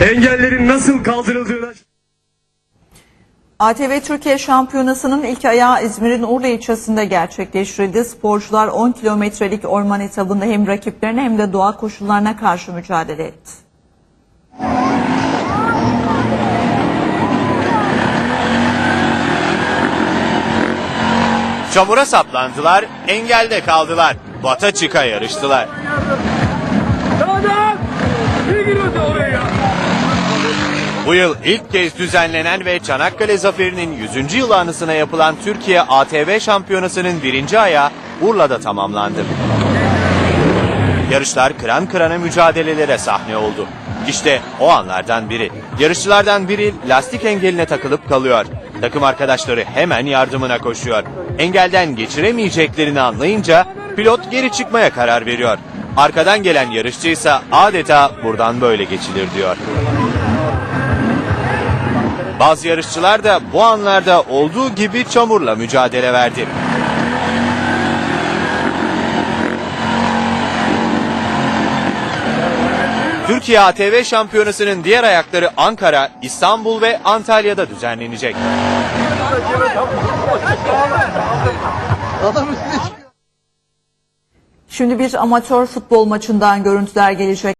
engellerin nasıl kaldırıldığına ATV Türkiye Şampiyonası'nın ilk ayağı İzmir'in Urla ilçesinde gerçekleştirildi. Sporcular 10 kilometrelik orman etabında hem rakiplerine hem de doğa koşullarına karşı mücadele etti. Çamura saplandılar, engelde kaldılar. Bata çıka yarıştılar. Bu yıl ilk kez düzenlenen ve Çanakkale Zaferi'nin 100. yıl anısına yapılan Türkiye ATV Şampiyonası'nın birinci ayağı Urla'da tamamlandı. Yarışlar kıran kırana mücadelelere sahne oldu. İşte o anlardan biri. Yarışçılardan biri lastik engeline takılıp kalıyor. Takım arkadaşları hemen yardımına koşuyor. Engelden geçiremeyeceklerini anlayınca pilot geri çıkmaya karar veriyor. Arkadan gelen yarışçı ise adeta buradan böyle geçilir diyor. Bazı yarışçılar da bu anlarda olduğu gibi çamurla mücadele verdi. Türkiye ATV Şampiyonası'nın diğer ayakları Ankara, İstanbul ve Antalya'da düzenlenecek. Şimdi bir amatör futbol maçından görüntüler gelecek.